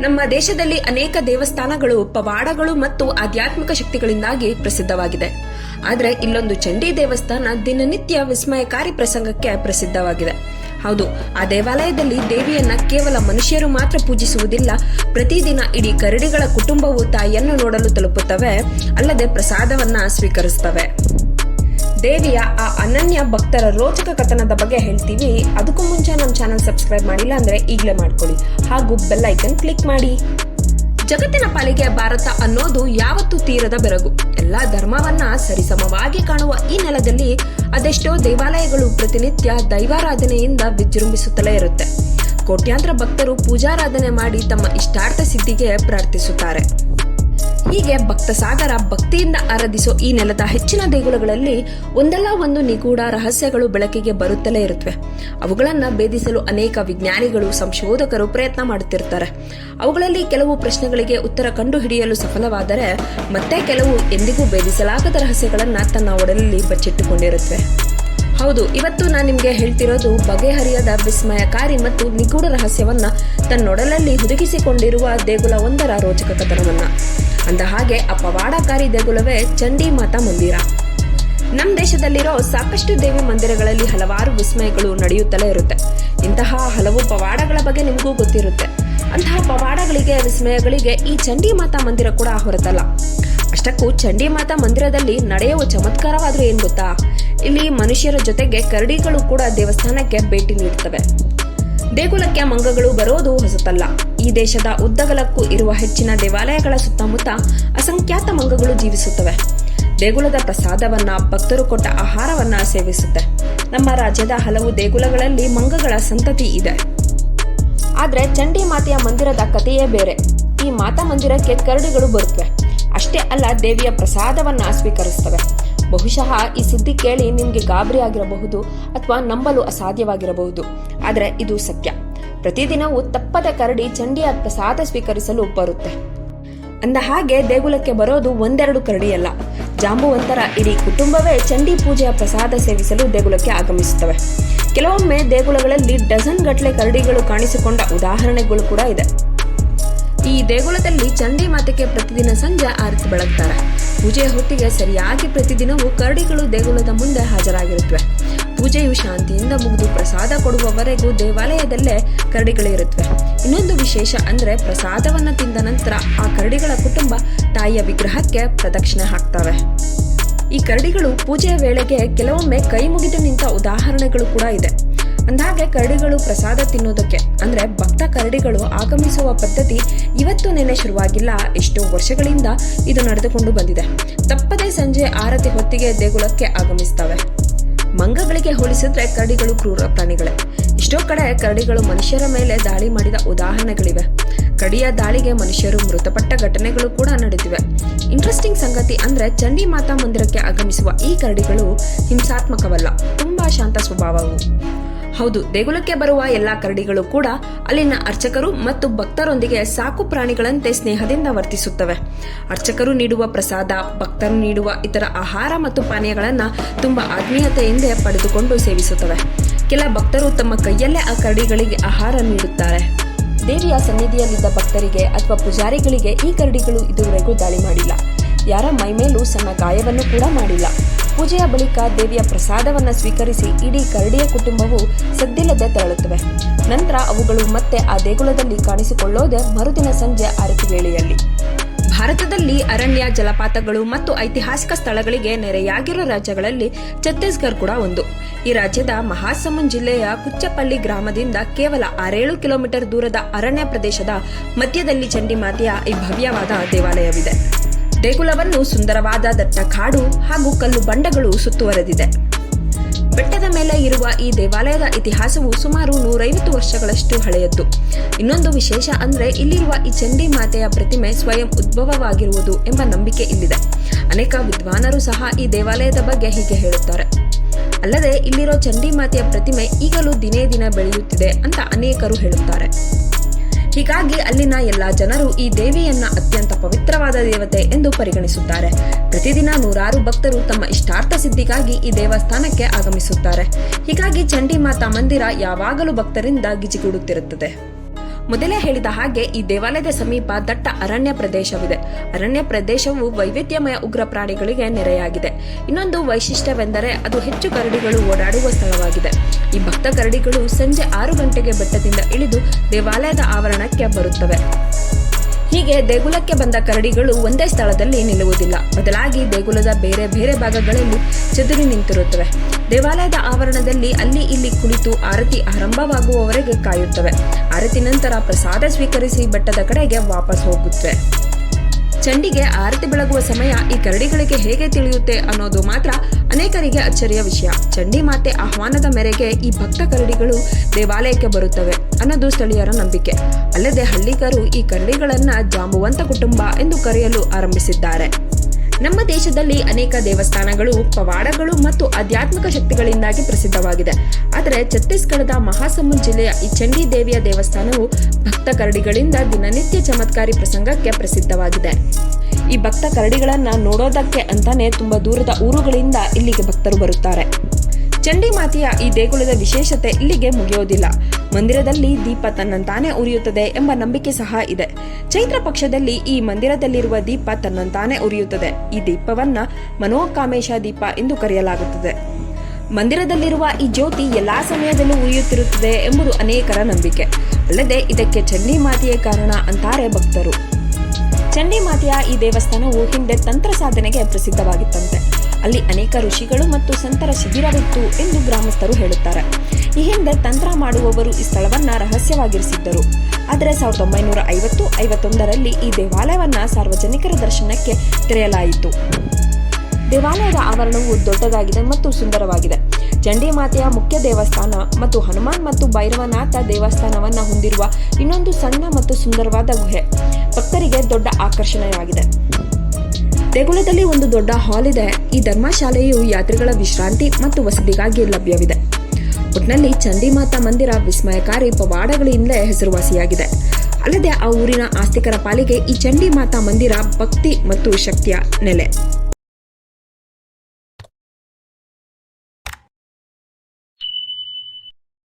ನಮ್ಮ ದೇಶದಲ್ಲಿ ಅನೇಕ ದೇವಸ್ಥಾನಗಳು, ಪವಾಡಗಳು ಮತ್ತು ಆಧ್ಯಾತ್ಮಿಕ ಶಕ್ತಿಗಳಿಂದಾಗಿ ಪ್ರಸಿದ್ಧವಾಗಿದೆ. ಆದರೆ ಇಲ್ಲೊಂದು ಚಂಡಿ ದೇವಸ್ಥಾನ ದಿನನಿತ್ಯ ವಿಸ್ಮಯಕಾರಿ ಪ್ರಸಂಗಕ್ಕೆ ಪ್ರಸಿದ್ಧವಾಗಿದೆ. ಹೌದು, ಆ ದೇವಾಲಯದಲ್ಲಿ ದೇವಿಯನ್ನ ಕೇವಲ ಮನುಷ್ಯರು ಮಾತ್ರ ಪೂಜಿಸುವುದಿಲ್ಲ, ಪ್ರತಿದಿನ ಇಡೀ ಕರಡಿಗಳ ಕುಟುಂಬವು ತಾಯಿಯನ್ನು ನೋಡಲು ತಲುಪುತ್ತವೆ, ಅಲ್ಲದೆ ಪ್ರಸಾದವನ್ನ ಸ್ವೀಕರಿಸುತ್ತವೆ. ದೇವಿಯ ಆ ಅನನ್ಯ ಭಕ್ತರ ರೋಚಕ ಕಥನದ ಬಗ್ಗೆ ಹೇಳ್ತೀವಿ. ಅದಕ್ಕೂ ಮುಂಚೆ ನಮ್ಮ ಚಾನಲ್ ಸಬ್ಸ್ಕ್ರೈಬ್ ಮಾಡಿಲ್ಲ ಅಂದ್ರೆ ಈಗಲೇ ಮಾಡ್ಕೊಳ್ಳಿ. ಹಾಗೂ ಬೆಲ್ ಐಕನ್ ಕ್ಲಿಕ್ ಮಾಡಿ. ಜಗತ್ತಿನ ಪಾಲಿಗೆ ಭಾರತ ಅನ್ನೋದು ಯಾವತ್ತೂ ತೀರದ ಬೆರಗು. ಎಲ್ಲಾ ಧರ್ಮವನ್ನ ಸರಿಸಮವಾಗಿ ಕಾಣುವ ಈ ನೆಲದಲ್ಲಿ ಅದೆಷ್ಟೋ ದೇವಾಲಯಗಳು ಪ್ರತಿನಿತ್ಯ ದೈವಾರಾಧನೆಯಿಂದ ವಿಜೃಂಭಿಸುತ್ತಲೇ ಇರುತ್ತೆ. ಕೋಟ್ಯಾಂತರ ಭಕ್ತರು ಪೂಜಾರಾಧನೆ ಮಾಡಿ ತಮ್ಮ ಇಷ್ಟಾರ್ಥ ಸಿದ್ಧಿಗೆ ಪ್ರಾರ್ಥಿಸುತ್ತಾರೆ. ಹೀಗೆ ಭಕ್ತ ಸಾಗರ ಭಕ್ತಿಯಿಂದ ಆರಾಧಿಸೋ ಈ ನೆಲದ ಹೆಚ್ಚಿನ ದೇಗುಲಗಳಲ್ಲಿ ಒಂದಲ್ಲ ಒಂದು ನಿಗೂಢ ರಹಸ್ಯಗಳು ಬೆಳಕಿಗೆ ಬರುತ್ತಲೇ ಇರುತ್ತವೆ ಅವುಗಳನ್ನ ಭೇದಿಸಲು ಅನೇಕ ವಿಜ್ಞಾನಿಗಳು, ಸಂಶೋಧಕರು ಪ್ರಯತ್ನ ಮಾಡುತ್ತಿರುತ್ತಾರೆ. ಅವುಗಳಲ್ಲಿ ಕೆಲವು ಪ್ರಶ್ನೆಗಳಿಗೆ ಉತ್ತರ ಕಂಡುಹಿಡಿಯಲು ಸಫಲವಾದರೆ ಮತ್ತೆ ಕೆಲವು ಎಂದಿಗೂ ಭೇದಿಸಲಾಗದ ರಹಸ್ಯಗಳನ್ನ ತನ್ನ ಒಡಲಲ್ಲಿ ಬಚ್ಚಿಟ್ಟುಕೊಂಡಿರುತ್ತವೆ ಹೌದು, ಇವತ್ತು ನಾನು ನಿಮಗೆ ಹೇಳ್ತಿರೋದು ಬಗೆಹರಿಯದ ವಿಸ್ಮಯಕಾರಿ ಮತ್ತು ನಿಗೂಢ ರಹಸ್ಯವನ್ನ ತನ್ನೊಡಲಲ್ಲಿ ಹುದುಗಿಸಿಕೊಂಡಿರುವ ದೇಗುಲ ಒಂದರ ರೋಚಕ ಕಥನವನ್ನ ಅಂದ ಹಾಗೆ ಅಪವಾಡಕಾರಿ ಪವಾಡಕಾರಿ ದೇಗುಲವೇ ಚಂಡಿ ಮಾತಾ ಮಂದಿರ. ನಮ್ಮ ದೇಶದಲ್ಲಿರೋ ಸಾಕಷ್ಟು ದೇವಿ ಮಂದಿರಗಳಲ್ಲಿ ಹಲವಾರು ವಿಸ್ಮಯಗಳು ನಡೆಯುತ್ತಲೇ ಇರುತ್ತೆ. ಇಂತಹ ಹಲವು ಪವಾಡಗಳ ಬಗ್ಗೆ ನಿಮಗೂ ಗೊತ್ತಿರುತ್ತೆ. ಅಂತಹ ಪವಾಡಗಳಿಗೆ, ವಿಸ್ಮಯಗಳಿಗೆ ಈ ಚಂಡಿ ಮಾತಾ ಮಂದಿರ ಕೂಡ ಹೊರತಲ್ಲ. ಅಷ್ಟಕ್ಕೂ ಚಂಡಿ ಮಾತಾ ಮಂದಿರದಲ್ಲಿ ನಡೆಯುವ ಚಮತ್ಕಾರವಾದ್ರೂ ಏನ್ ಗೊತ್ತಾ? ಇಲ್ಲಿ ಮನುಷ್ಯರ ಜೊತೆಗೆ ಕರಡಿಗಳು ಕೂಡ ದೇವಸ್ಥಾನಕ್ಕೆ ಭೇಟಿ ನೀಡುತ್ತವೆ ದೇಗುಲಕ್ಕೆ ಮಂಗಗಳು ಬರೋದು ಹೊಸತಲ್ಲ. ಈ ದೇಶದ ಉದ್ದಗಲಕ್ಕೂ ಇರುವ ಹೆಚ್ಚಿನ ದೇವಾಲಯಗಳ ಸುತ್ತಮುತ್ತ ಅಸಂಖ್ಯಾತ ಮಂಗಗಳು ಜೀವಿಸುತ್ತವೆ. ದೇಗುಲದ ಪ್ರಸಾದವನ್ನ ಭಕ್ತರು ಕೊಟ್ಟ ಆಹಾರವನ್ನ ಸೇವಿಸುತ್ತೆ. ನಮ್ಮ ರಾಜ್ಯದ ಹಲವು ದೇಗುಲಗಳಲ್ಲಿ ಮಂಗಗಳ ಸಂತತಿ ಇದೆ. ಆದ್ರೆ ಚಂಡಿ ಮಾತೆಯ ಮಂದಿರದ ಕಥೆಯೇ ಬೇರೆ. ಈ ಮಾತಾ ಮಂದಿರಕ್ಕೆ ಕರಡಿಗಳು ಬರುತ್ತವೆ ಅಷ್ಟೇ ಅಲ್ಲ ದೇವಿಯ ಪ್ರಸಾದವನ್ನ ಸ್ವೀಕರಿಸ್ತವೆ ಬಹುಶಃ ಈ ಸುದ್ದಿ ಕೇಳಿ ನಿಮ್ಗೆ ಗಾಬರಿ ಆಗಿರಬಹುದು ಅಥವಾ ನಂಬಲು ಅಸಾಧ್ಯವಾಗಿರಬಹುದು. ಆದ್ರೆ ಇದು ಸತ್ಯ. ಪ್ರತಿದಿನವೂ ತಪ್ಪದ ಕರಡಿ ಚಂಡಿಯ ಪ್ರಸಾದ ಸ್ವೀಕರಿಸಲು ಬರುತ್ತೆ. ಅಂದ ಹಾಗೆ ದೇಗುಲಕ್ಕೆ ಬರೋದು ಒಂದೆರಡು ಕರಡಿಯಲ್ಲ. ಜಾಂಬುವಂತರ ಇಡೀ ಕುಟುಂಬವೇ ಚಂಡಿ ಪೂಜೆಯ ಪ್ರಸಾದ ಸೇವಿಸಲು ದೇಗುಲಕ್ಕೆ ಆಗಮಿಸುತ್ತವೆ. ಕೆಲವೊಮ್ಮೆ ದೇಗುಲಗಳಲ್ಲಿ ಡಜನ್ ಗಟ್ಟಲೆ ಕರಡಿಗಳು ಕಾಣಿಸಿಕೊಂಡ ಉದಾಹರಣೆಗಳು ಕೂಡ ಇದೆ. ದೇಗುಲದಲ್ಲಿ ಚಂಡಿ ಮಾತಕ್ಕೆ ಪ್ರತಿದಿನ ಸಂಜೆ ಆರತಿ ಬೆಳಗ್ತಾರೆ. ಪೂಜೆಯ ಹೊತ್ತಿಗೆ ಸರಿಯಾಗಿ ಪ್ರತಿದಿನವೂ ಕರಡಿಗಳು ದೇಗುಲದ ಮುಂದೆ ಹಾಜರಾಗಿರುತ್ತವೆ. ಪೂಜೆಯು ಶಾಂತಿಯಿಂದ ಮುಗಿದು ಪ್ರಸಾದ ಕೊಡುವವರೆಗೂ ದೇವಾಲಯದಲ್ಲೇ ಕರಡಿಗಳಿರುತ್ತವೆ ಇನ್ನೊಂದು ವಿಶೇಷ ಅಂದ್ರೆ ಪ್ರಸಾದವನ್ನು ತಿಂದ ನಂತರ ಆ ಕರಡಿಗಳ ಕುಟುಂಬ ತಾಯಿಯ ವಿಗ್ರಹಕ್ಕೆ ಪ್ರದಕ್ಷಿಣೆ ಹಾಕ್ತವೆ. ಈ ಕರಡಿಗಳು ಪೂಜೆಯ ವೇಳೆಗೆ ಕೆಲವೊಮ್ಮೆ ಕೈ ಮುಗಿದು ನಿಂತ ಉದಾಹರಣೆಗಳು ಕೂಡ ಇದೆ. ಅಂದಹಾಗೆ ಕರಡಿಗಳು ಪ್ರಸಾದ ತಿನ್ನೋದಕ್ಕೆ ಅಂದ್ರೆ ಭಕ್ತ ಕರಡಿಗಳು ಆಗಮಿಸುವ ಪದ್ಧತಿ ಇವತ್ತು ನೆನೆ ಶುರುವಾಗಿಲ್ಲ. ಎಷ್ಟೋ ವರ್ಷಗಳಿಂದ ಇದು ನಡೆದುಕೊಂಡು ಬಂದಿದೆ. ತಪ್ಪದೇ ಸಂಜೆ ಆರತಿ ಹೊತ್ತಿಗೆ ದೇಗುಲಕ್ಕೆ ಆಗಮಿಸ್ತವೆ. ಮಂಗಗಳಿಗೆ ಹೋಲಿಸಿದ್ರೆ ಕರಡಿಗಳು ಕ್ರೂರ ಪ್ರಾಣಿಗಳೇ. ಎಷ್ಟೋ ಕಡೆ ಕರಡಿಗಳು ಮನುಷ್ಯರ ಮೇಲೆ ದಾಳಿ ಮಾಡಿದ ಉದಾಹರಣೆಗಳಿವೆ. ಕಡಿಯ ದಾಳಿಗೆ ಮನುಷ್ಯರು ಮೃತಪಟ್ಟ ಘಟನೆಗಳು ಕೂಡ ನಡೆದಿವೆ. ಇಂಟ್ರೆಸ್ಟಿಂಗ್ ಸಂಗತಿ ಅಂದ್ರೆ ಚಂಡಿ ಮಾತಾ ಮಂದಿರಕ್ಕೆ ಆಗಮಿಸುವ ಈ ಕರಡಿಗಳು ಹಿಂಸಾತ್ಮಕವಲ್ಲ. ತುಂಬಾ ಶಾಂತ ಸ್ವಭಾವವು. ಹೌದು, ದೇಗುಲಕ್ಕೆ ಬರುವ ಎಲ್ಲಾ ಕರಡಿಗಳು ಕೂಡ ಅಲ್ಲಿನ ಅರ್ಚಕರು ಮತ್ತು ಭಕ್ತರೊಂದಿಗೆ ಸಾಕು ಪ್ರಾಣಿಗಳಂತೆ ಸ್ನೇಹದಿಂದ ವರ್ತಿಸುತ್ತವೆ. ಅರ್ಚಕರು ನೀಡುವ ಪ್ರಸಾದ, ಭಕ್ತರು ನೀಡುವ ಇತರ ಆಹಾರ ಮತ್ತು ಪಾನೀಯಗಳನ್ನ ತುಂಬಾ ಆತ್ಮೀಯತೆಯಿಂದ ಪಡೆದುಕೊಂಡು ಸೇವಿಸುತ್ತವೆ. ಕೆಲ ಭಕ್ತರು ತಮ್ಮ ಕೈಯಲ್ಲೇ ಆ ಕರಡಿಗಳಿಗೆ ಆಹಾರ ನೀಡುತ್ತಾರೆ. ದೇವಿಯ ಸನ್ನಿಧಿಯಲ್ಲಿದ್ದ ಭಕ್ತರಿಗೆ ಅಥವಾ ಪೂಜಾರಿಗಳಿಗೆ ಈ ಕರಡಿಗಳು ಇದುವರೆಗೂ ದಾಳಿ ಮಾಡಿಲ್ಲ. ಯಾರ ಮೈಮೇಲೂ ಸಣ್ಣ ಗಾಯವನ್ನು ಕೂಡ ಮಾಡಿಲ್ಲ. ಪೂಜೆಯ ಬಳಿಕ ದೇವಿಯ ಪ್ರಸಾದವನ್ನ ಸ್ವೀಕರಿಸಿ ಇಡೀ ಕರಡಿಯ ಕುಟುಂಬವು ಸದ್ದಿಲ್ಲದೆ ತೆರಳುತ್ತವೆ. ನಂತರ ಅವುಗಳು ಮತ್ತೆ ಆ ದೇಗುಲದಲ್ಲಿ ಕಾಣಿಸಿಕೊಳ್ಳೋದೆ ಮರುದಿನ ಸಂಜೆ ಆರತಿ ವೇಳೆಯಲ್ಲಿ. ಭಾರತದಲ್ಲಿ ಅರಣ್ಯ, ಜಲಪಾತಗಳು ಮತ್ತು ಐತಿಹಾಸಿಕ ಸ್ಥಳಗಳಿಗೆ ನೆರೆಯಾಗಿರೋ ರಾಜ್ಯಗಳಲ್ಲಿ ಛತ್ತೀಸ್ಗಢ ಕೂಡ ಒಂದು. ಈ ರಾಜ್ಯದ ಮಹಾಸಮುಂದ್ ಜಿಲ್ಲೆಯ ಕುಚ್ಚಪಲ್ಲಿ ಗ್ರಾಮದಿಂದ ಕೇವಲ ಆರೇಳು ಕಿಲೋಮೀಟರ್ ದೂರದ ಅರಣ್ಯ ಪ್ರದೇಶದ ಮಧ್ಯದಲ್ಲಿ ಚಂಡಿಮಾತೆಯ ಈ ಭವ್ಯವಾದ ದೇವಾಲಯವಿದೆ. ದೇಗುಲವನ್ನು ಸುಂದರವಾದ ದಟ್ಟ ಕಾಡು ಹಾಗೂ ಕಲ್ಲು ಬಂಡೆಗಳು ಸುತ್ತುವರೆದಿದೆ. ಬೆಟ್ಟದ ಮೇಲೆ ಇರುವ ಈ ದೇವಾಲಯದ ಇತಿಹಾಸವು ಸುಮಾರು ನೂರೈವತ್ತು ವರ್ಷಗಳಷ್ಟು ಹಳೆಯದ್ದು. ಇನ್ನೊಂದು ವಿಶೇಷ ಅಂದ್ರೆ ಇಲ್ಲಿರುವ ಈ ಚಂಡಿ ಮಾತೆಯ ಪ್ರತಿಮೆ ಸ್ವಯಂ ಉದ್ಭವವಾಗಿರುವುದು ಎಂಬ ನಂಬಿಕೆ ಇಲ್ಲಿದೆ. ಅನೇಕ ವಿದ್ವಾನರು ಸಹ ಈ ದೇವಾಲಯದ ಬಗ್ಗೆ ಹೀಗೆ ಹೇಳುತ್ತಾರೆ. ಅಲ್ಲದೆ ಇಲ್ಲಿರೋ ಚಂಡಿ ಮಾತೆಯ ಪ್ರತಿಮೆ ಈಗಲೂ ದಿನೇ ದಿನ ಬೆಳೆಯುತ್ತಿದೆ ಅಂತ ಅನೇಕರು ಹೇಳುತ್ತಾರೆ. ಹೀಗಾಗಿ ಅಲ್ಲಿನ ಎಲ್ಲಾ ಜನರು ಈ ದೇವಿಯನ್ನ ಅತ್ಯಂತ ಪವಿತ್ರವಾದ ದೇವತೆ ಎಂದು ಪರಿಗಣಿಸುತ್ತಾರೆ. ಪ್ರತಿದಿನ ನೂರಾರು ಭಕ್ತರು ತಮ್ಮ ಇಷ್ಟಾರ್ಥ ಸಿದ್ಧಿಗಾಗಿ ಈ ದೇವಸ್ಥಾನಕ್ಕೆ ಆಗಮಿಸುತ್ತಾರೆ. ಹೀಗಾಗಿ ಚಂಡಿ ಮಾತಾ ಮಂದಿರ ಯಾವಾಗಲೂ ಭಕ್ತರಿಂದ ಗಿಜಿಗೂಡುತ್ತಿರುತ್ತದೆ. ಮೊದಲೇ ಹೇಳಿದ ಹಾಗೆ ಈ ದೇವಾಲಯದ ಸಮೀಪ ದಟ್ಟ ಅರಣ್ಯ ಪ್ರದೇಶವಿದೆ. ಅರಣ್ಯ ಪ್ರದೇಶವು ವೈವಿಧ್ಯಮಯ ಉಗ್ರ ಪ್ರಾಣಿಗಳಿಗೆ ನೆರೆಯಾಗಿದೆ. ಇನ್ನೊಂದು ವೈಶಿಷ್ಟ್ಯವೆಂದರೆ ಅದು ಹೆಚ್ಚು ಕರಡಿಗಳು ಓಡಾಡುವ ಸ್ಥಳವಾಗಿದೆ. ಈ ಭಕ್ತ ಕರಡಿಗಳು ಸಂಜೆ ಆರು ಗಂಟೆಗೆ ಬೆಟ್ಟದಿಂದ ಇಳಿದು ದೇವಾಲಯದ ಆವರಣಕ್ಕೆ ಬರುತ್ತವೆ. ಹೀಗೆ ದೇಗುಲಕ್ಕೆ ಬಂದ ಕರಡಿಗಳು ಒಂದೇ ಸ್ಥಳದಲ್ಲಿ ನಿಲ್ಲುವುದಿಲ್ಲ. ಬದಲಾಗಿ ದೇಗುಲದ ಬೇರೆ ಬೇರೆ ಭಾಗಗಳಲ್ಲಿ ಚದುರಿ ನಿಂತಿರುತ್ತವೆ. ದೇವಾಲಯದ ಆವರಣದಲ್ಲಿ ಅಲ್ಲಿ ಇಲ್ಲಿ ಕುಳಿತು ಆರತಿ ಆರಂಭವಾಗುವವರೆಗೆ ಕಾಯುತ್ತವೆ. ಆರತಿ ನಂತರ ಪ್ರಸಾದ ಸ್ವೀಕರಿಸಿ ಬೆಟ್ಟದ ಕಡೆಗೆ ವಾಪಸ್ ಹೋಗುತ್ತವೆ. ಚಂಡಿಗೆ ಆರತಿ ಬೆಳಗುವ ಸಮಯ ಈ ಕರಡಿಗಳಿಗೆ ಹೇಗೆ ತಿಳಿಯುತ್ತೆ ಅನ್ನೋದು ಮಾತ್ರ ಅನೇಕರಿಗೆ ಅಚ್ಚರಿಯ ವಿಷಯ. ಚಂಡಿ ಮಾತೆ ಆಹ್ವಾನದ ಮೇರೆಗೆ ಈ ಭಕ್ತ ಕರಡಿಗಳು ದೇವಾಲಯಕ್ಕೆ ಬರುತ್ತವೆ ಅನ್ನೋದು ಸ್ಥಳೀಯರ ನಂಬಿಕೆ. ಅಲ್ಲದೆ ಹಳ್ಳಿಗರು ಈ ಕರಡಿಗಳನ್ನ ಜಾಂಬುವಂತ ಕುಟುಂಬ ಎಂದು ಕರೆಯಲು ಆರಂಭಿಸಿದ್ದಾರೆ. ನಮ್ಮ ದೇಶದಲ್ಲಿ ಅನೇಕ ದೇವಸ್ಥಾನಗಳು, ಪವಾಡಗಳು ಮತ್ತು ಆಧ್ಯಾತ್ಮಿಕ ಶಕ್ತಿಗಳಿಂದಾಗಿ ಪ್ರಸಿದ್ಧವಾಗಿದೆ. ಆದರೆ ಛತ್ತೀಸ್ಗಢದ ಮಹಾಸಮುಂದ್ ಜಿಲ್ಲೆಯ ಈ ಚಂಡಿ ದೇವಿಯ ದೇವಸ್ಥಾನವು ಭಕ್ತ ಕರಡಿಗಳಿಂದ ದಿನನಿತ್ಯ ಚಮತ್ಕಾರಿ ಪ್ರಸಂಗಕ್ಕೆ ಪ್ರಸಿದ್ಧವಾಗಿದೆ. ಈ ಭಕ್ತ ಕರಡಿಗಳನ್ನ ನೋಡೋದಕ್ಕೆ ಅಂತಾನೆ ತುಂಬಾ ದೂರದ ಊರುಗಳಿಂದ ಇಲ್ಲಿಗೆ ಭಕ್ತರು ಬರುತ್ತಾರೆ. ಚಂಡಿ ಮಾತೆಯ ಈ ದೇಗುಲದ ವಿಶೇಷತೆ ಇಲ್ಲಿಗೆ ಮುಗಿಯೋದಿಲ್ಲ. ಮಂದಿರದಲ್ಲಿ ದೀಪ ತನ್ನಂತಾನೆ ಉರಿಯುತ್ತದೆ ಎಂಬ ನಂಬಿಕೆ ಸಹ ಇದೆ. ಚೈತ್ರ ಪಕ್ಷದಲ್ಲಿ ಈ ಮಂದಿರದಲ್ಲಿರುವ ದೀಪ ತನ್ನಂತಾನೆ ಉರಿಯುತ್ತದೆ. ಈ ದೀಪವನ್ನ ಮನೋಕಾಮೇಶ ದೀಪ ಎಂದು ಕರೆಯಲಾಗುತ್ತದೆ. ಮಂದಿರದಲ್ಲಿರುವ ಈ ಜ್ಯೋತಿ ಎಲ್ಲಾ ಸಮಯದಲ್ಲೂ ಉರಿಯುತ್ತಿರುತ್ತದೆ ಎಂಬುದು ಅನೇಕರ ನಂಬಿಕೆ. ಅಲ್ಲದೆ ಇದಕ್ಕೆ ಚಂಡಿ ಮಾತೆಯೇ ಕಾರಣ ಅಂತಾರೆ ಭಕ್ತರು. ಚಂಡಿ ಮಾತೆಯ ಈ ದೇವಸ್ಥಾನವು ಹಿಂದೆ ತಂತ್ರ ಸಾಧನೆಗೆ ಪ್ರಸಿದ್ಧವಾಗಿತ್ತಂತೆ. ಅಲ್ಲಿ ಅನೇಕ ಋಷಿಗಳು ಮತ್ತು ಸಂತರ ಶಿಬಿರವಿತ್ತು ಎಂದು ಗ್ರಾಮಸ್ಥರು ಹೇಳುತ್ತಾರೆ. ಈ ಹಿಂದೆ ತಂತ್ರ ಮಾಡುವವರು ಈ ಸ್ಥಳವನ್ನ ರಹಸ್ಯವಾಗಿರಿಸಿದ್ದರು. ಆದರೆ ಸಾವಿರದ ಒಂಬೈನೂರ ಐವತ್ತು ಐವತ್ತೊಂದರಲ್ಲಿ ಈ ದೇವಾಲಯವನ್ನ ಸಾರ್ವಜನಿಕರ ದರ್ಶನಕ್ಕೆ ತೆರೆಯಲಾಯಿತು. ದೇವಾಲಯದ ಆವರಣವು ದೊಡ್ಡದಾಗಿದೆ ಮತ್ತು ಸುಂದರವಾಗಿದೆ. ಚಂಡಿ ಮಾತೆಯ ಮುಖ್ಯ ದೇವಸ್ಥಾನ ಮತ್ತು ಹನುಮಾನ್ ಮತ್ತು ಭೈರವನಾಥ ದೇವಸ್ಥಾನವನ್ನ ಹೊಂದಿರುವ ಇನ್ನೊಂದು ಸಣ್ಣ ಮತ್ತು ಸುಂದರವಾದ ಗುಹೆ. ಭಕ್ತರಿಗೆ ದೊಡ್ಡ ಆಕರ್ಷಣೆಯಾಗಿದೆ. ದೇಗುಲದಲ್ಲಿ ಒಂದು ದೊಡ್ಡ ಹಾಲ್ ಇದೆ. ಈ ಧರ್ಮಶಾಲೆಯು ಯಾತ್ರಿಗಳ ವಿಶ್ರಾಂತಿ ಮತ್ತು ವಸತಿಗಾಗಿ ಲಭ್ಯವಿದೆ. ಒಟ್ನಲ್ಲಿ ಚಂಡಿಮಾತಾ ಮಂದಿರ ವಿಸ್ಮಯಕಾರಿ ಪವಾಡಗಳಿಂದಲೇ ಹೆಸರುವಾಸಿಯಾಗಿದೆ. ಅಲ್ಲದೆ ಆ ಊರಿನ ಆಸ್ತಿಕರ ಪಾಲಿಗೆ ಈ ಚಂಡಿಮಾತಾ ಮಂದಿರ ಭಕ್ತಿ ಮತ್ತು ಶಕ್ತಿಯ ನೆಲೆ.